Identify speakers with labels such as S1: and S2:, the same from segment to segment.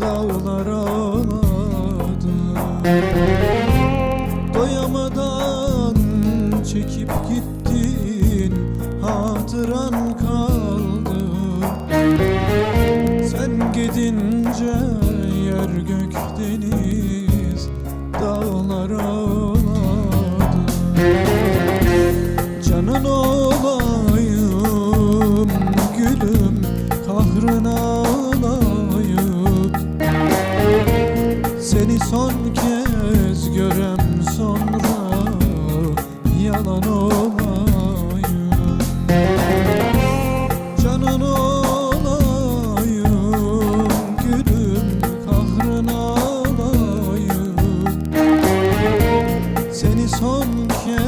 S1: Dağlar ağladı. Doyamadan çekip gittin Hatıran kaldı. Sen gidince yer gök deniz Dağlar ağladı Seni son kez görem sonra Yalan olayım. Canın olayım gülüm Kahrına alayım seni son kez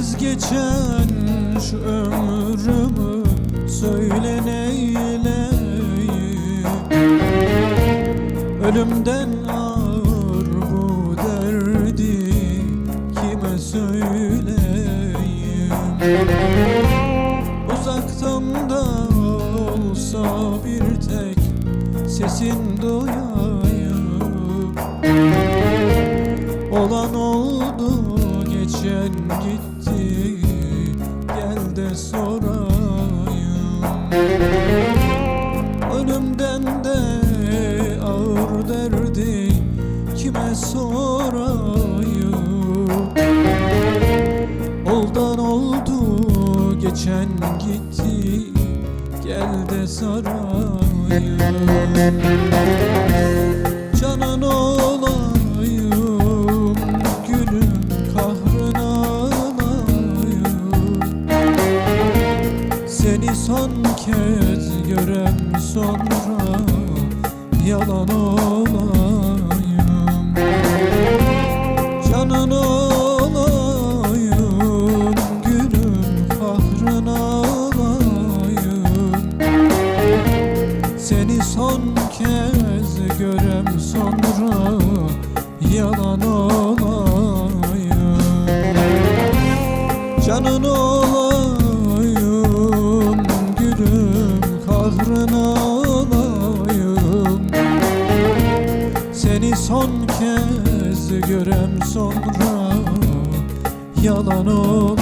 S1: Sensiz geçen şu ömrümü söyle neyleyim? Ölümden ağır bu derdi kime söyleyeyim? Uzaktan da olsa bir tek sesin duyayım. Olan geçen gitti Gel de sorayım. Önümden de ağır derdi Kime sorayım? Oldan oldu geçen gitti Gel de sarayım Seni son kez görem sonra Yalan olayım. Canan olayım Gülüm kahrına alayım seni son kez görem sonra yalan olayım. Canın görem sonra yalan olayım